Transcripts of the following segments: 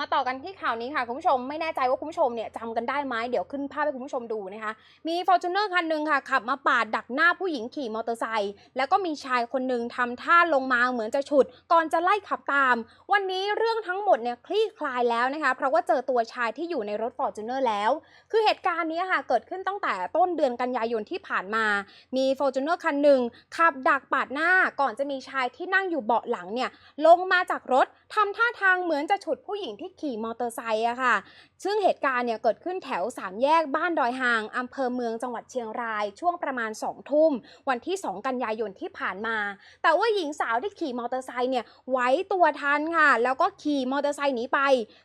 มาต่อกันที่ข่าวนี้ค่ะคุณผู้ชมไม่แน่ใจว่าคุณผู้ชมเนี่ยจำกันได้ไหมเดี๋ยวขึ้นภาพให้คุณผู้ชมดูนะคะ มี f o r t u n e r คันหนึ่งค่ะขับมาปาดดักหน้าผู้หญิงขี่มอเตอร์ไซค์แล้วก็มีชายคนหนึ่งทำท่าลงมาเหมือนจะฉุด ก่อนจะไล่ขับตาม วันนี้เรื่องทั้งหมดเนี่ยคลี่คลายแล้วนะคะ เพราะว่าเจอตัวชายที่อยู่ในรถ f o r t u n e r แล้ว คือเหตุการณ์นี้ค่ะเกิดขึ้นตั้งแต่ต้นเดือนกันยายนที่ผ่านมา มี f o r t u n e r คันหนึ่งขับดักปาดหน้าก่อนจะมีชายที่นั่งอยู่เบาะหลังเนี่ยลงมาจากรถทำท่าทางเหมือนจะฉุดผู้หญิงที่ขี่มอเตอร์ไซค์อะค่ะ ซึ่งเหตุการณ์เนี่ยเกิดขึ้นแถวสามแยกบ้านดอยหางอำเภอเมืองจังหวัดเชียงราย ช่วงประมาณ2องทุ่ม วันที่ 2 กันยายนที่ผ่านมา แต่ว่าหญิงสาวที่ขี่มอเตอร์ไซค์เนี่ยไว้ตัวทันค่ะ แล้วก็ขี่มอเตอร์ไซค์หนีไป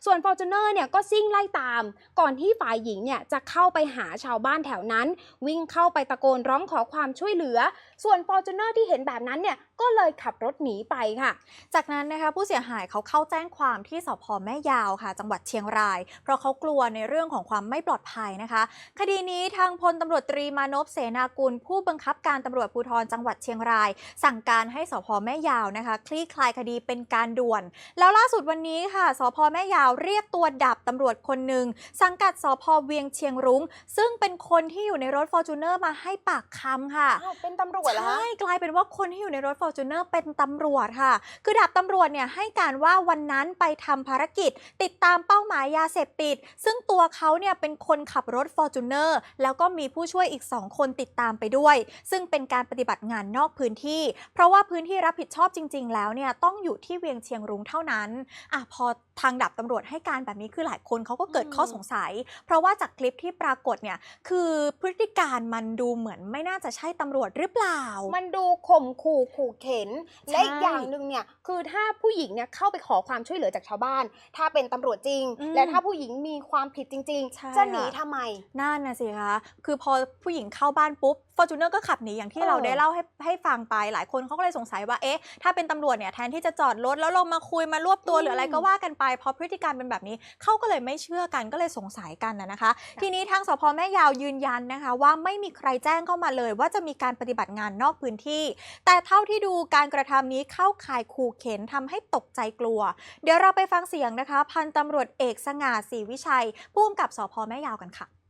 ส่วน f o r t u n e r เนี่ยก็ซิ่งไล่ตาม ก่อนที่ฝ่ายหญิงเนี่ยจะเข้าไปหาชาวบ้านแถวนั้น วิ่งเข้าไปตะโกนร้องขอความช่วยเหลือ ส่วน f o r t u n e r ที่เห็นแบบนั้นเนี่ยก็เลยขับรถหนีไปค่ะ จากนั้นนะคะผู้เสียหายเขาเข้าแจ้งความที่สพแม่ยาวค่ะ จังหวัดเชียงราย เพราะเขากลัวในเรื่องของความไม่ปลอดภัยนะคะ คดีนี้ทางพลตำรวจตรีมานพเสนากุล ผู้บังคับการตำรวจภูธรจังหวัดเชียงราย สั่งการให้สพแม่ยาวนะคะ คลี่คลายคดีเป็นการด่วน แล้วล่าสุดวันนี้ค่ะสพแม่ยาวเรียกตัวดับตำรวจคนหนึ่งสังกัดสพเวียงเชียงรุ้งซึ่งเป็นคนที่อยู่ในรถฟอร์จูเนอร์มาให้ปากคำค่ะอ้าวเป็นตำรวจเหรอคะใช่กลายเป็นว่าคนที่อยู่ในรถ f o r t u n e r เป็นตำรวจค่ะ คือดาบตำรวจเนี่ยให้การว่าวันนั้นไปทำภารกิจติดตามเป้าหมายยาเสพติด ซึ่งตัวเขาเนี่ยเป็นคนขับรถ f o r t u n e r แล้วก็มีผู้ช่วยอีก 2 คนติดตามไปด้วย ซึ่งเป็นการปฏิบัติงานนอกพื้นที่ เพราะว่าพื้นที่รับผิดชอบจริง ๆ แล้วเนี่ยต้องอยู่ที่เวียงเชียงรุ้งเท่านั้นอะพอทางดับตำรวจให้การแบบนี้คือหลายคนเขาก็เกิดข้อสงสัย เพราะว่าจากคลิปที่ปรากฏเนี่ยคือพฤติการมันดูเหมือนไม่น่าจะใช่ตำรวจหรือเปล่า มันดูข่มขู่ขู่เข็น และอีกอย่างหนึ่งเนี่ยคือถ้าผู้หญิงเนี่ยเข้าไปขอความช่วยเหลือจากชาวบ้านถ้าเป็นตำรวจจริงอืมและถ้าผู้หญิงมีความผิดจริงใช่ๆจะหนีค่ะทำไมนั่นนะสิคะคือพอผู้หญิงเข้าบ้านปุ๊บฟอร์จูเนอร์ก็ขับหนีอย่างที่เออเราได้เล่าให้ให้ฟังไปหลายคนเขาก็เลยสงสัยว่าเอ๊ะถ้าเป็นตำรวจเนี่ยแทนที่จะจอดรถแล้วลงมาคุยมารวบตัวหรืออะไรก็ว่ากันไปพอพฤติการเป็นแบบนี้เขาก็เลยไม่เชื่อกันก็เลยสงสัยกันนะนะคะ ทีนี้ทางสพแม่ยาวยืนยันนะคะ ว่าไม่มีใครแจ้งเข้ามาเลย ว่าจะมีการปฏิบัติงานนอกพื้นที่ แต่เท่าที่ดูการกระทำนี้เข้าข่ายขู่เข็นทำให้ตกใจกลัว เดี๋ยวเราไปฟังเสียงนะคะ พันตำรวจเอกสง่าศรีวิชัยผู้กำกับสพแม่ยาวกันค่ะ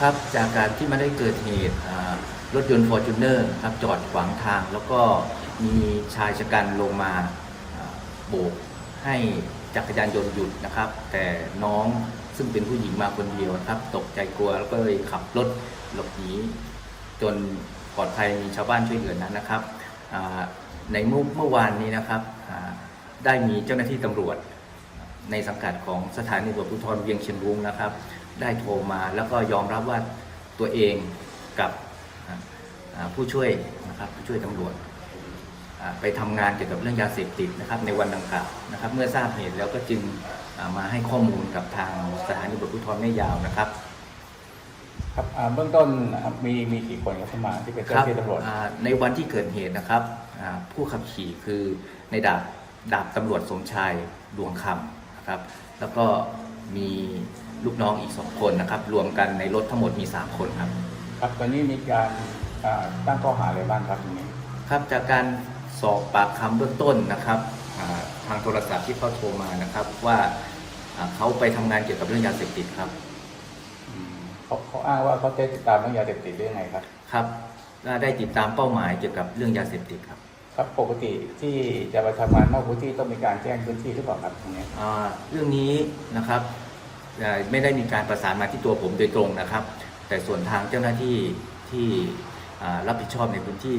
ครับจากการที่มาได้เกิดเหตุรถยนต์ฟอร์จูเนอร์ครับจอดขวางทาง แล้วก็มีชายชะกันลงมาโบกให้จักรยานยนต์หยุดนะครับ แต่น้องซึ่งเป็นผู้หญิงมาคนเดียวนะครับ ตกใจกลัวแล้วก็เลยขับรถหลบหนีจนปลอดภัยมีชาวบ้านช่วยเหลือนั้นนะครับในเมื่อเมื่อวานนี้นะครับได้มีเจ้าหน้าที่ตำรวจ ในสังกัดของสถานีตำรวจภูธรเวียงเชียงรุ้งนะครับ ได้โทรมาแล้วก็ยอมรับว่าตัวเองกับอ่าอ่าผู้ช่วยนะครับผู้ช่วยตำรวจอ่าไปทำงานเกี่ยวกับเรื่องยาเสพติดนะครับในวันดังกล่าวนะครับ เมื่อทราบเหตุแล้วก็จึงอ่ามาให้ข้อมูลกับทางสถานีตำรวจภูธรแม่ยาวนะครับครับอ่าเบื้องต้นอ่ามีมีกี่คนครับเข้ามาที่เป็นเจ้าหน้าที่ตำรวจอ่าในวันที่เกิดเหตุนะครับอ่าผู้ขับขี่คือในดาบดาบตำรวจสมชายดวงคำนะ ครับ แล้วก็มีลูกน้องอีกสองคนนะครับ รวมกันในรถทั้งหมดมี3คนครับ ครับตอนนี้มีการอ่าตั้งข้อหาอะไรบ้างครับตรงนี้ ครับจากการสอบปากคำเบื้องต้นนะครับอ่าทางโทรศัพท์ที่เขาโทรมานะครับว่าอ่าเขาไปทำงานเกี่ยวกับเรื่องยาเสพติดครับ อืมเขาเขาอ้างว่าเขาจะติดตามเรื่องยาเสพติดได้ยังไงครับ ครับและได้ติดตามเป้าหมายเกี่ยวกับเรื่องยาเสพติดครับ ครับปกติที่จะไปทำงานนอกพื้นที่ต้องมีการแจ้งพื้นที่หรือเปล่าครับตรงนี้อ่าเรื่องนี้นะครับไม่ได้มีการประสานมาที่ตัวผมโดยตรงนะครับ แต่ส่วนทางเจ้าหน้าที่ที่รับผิดชอบในพื้นที่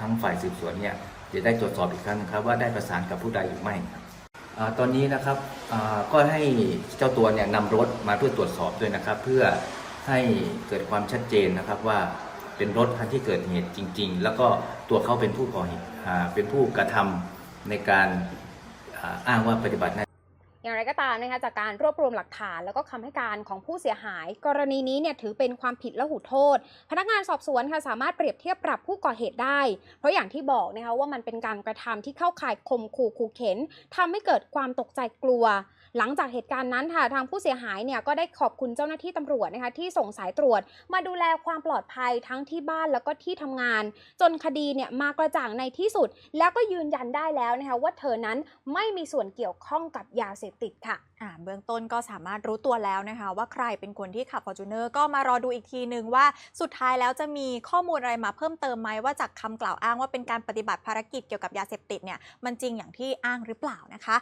ทั้งฝ่ายสืบสวนเนี่ยจะได้ตรวจสอบอีกครั้งนะครับว่าได้ประสานกับผู้ใดหรือไม่ครับตอนนี้นะครับก็ให้เจ้าตัวเนี่ยนำรถมาเพื่อตรวจสอบด้วยนะครับ เพื่อให้เกิดความชัดเจนนะครับว่า เป็นรถคันที่เกิดเหตุจริง ๆ แล้วก็ตัวเขาเป็นผู้ก่อเหตุเป็นผู้กระทำในการอ้างว่าปฏิบัติหน้า อย่างไรก็ตามนะคะจากการรวบรวมหลักฐาน แล้วก็คำให้การของผู้เสียหาย กรณีนี้เนี่ยถือเป็นความผิดและหูโทษ พนักงานสอบสวนค่ะสามารถเปรียบเทียบปรับผู้ก่อเหตุได้ เพราะอย่างที่บอกนะคะว่ามันเป็นการกระทำที่เข้าข่ายข่มขู่ขู่เข็นทำให้เกิดความตกใจกลัว หลังจากเหตุการณ์นั้นค่ะทางผู้เสียหายเนี่ยก็ได้ขอบคุณเจ้าหน้าที่ตำรวจนะคะที่ส่งสายตรวจ มาดูแลความปลอดภัยทั้งที่บ้านแล้วก็ที่ทำงาน จนคดีเนี่ยมากระจ่างในที่สุด แล้วก็ยืนยันได้แล้วนะคะว่าเธอนั้นไม่มีส่วนเกี่ยวข้องกับยาเสพติดค่ะอ่าเบื้องต้นก็สามารถรู้ตัวแล้วนะคะ ว่าใครเป็นคนที่ขับ Fortuner ก็มารอดูอีกทีนึงว่าสุดท้ายแล้วจะมีข้อมูลอะไรมาเพิ่มเติมไหมว่าจากคำกล่าวอ้างว่าเป็นการปฏิบัติภารกิจเกี่ยวกับยาเสพติดเนี่ยมันจริงอย่างที่อ้างหรือเปล่านะคะ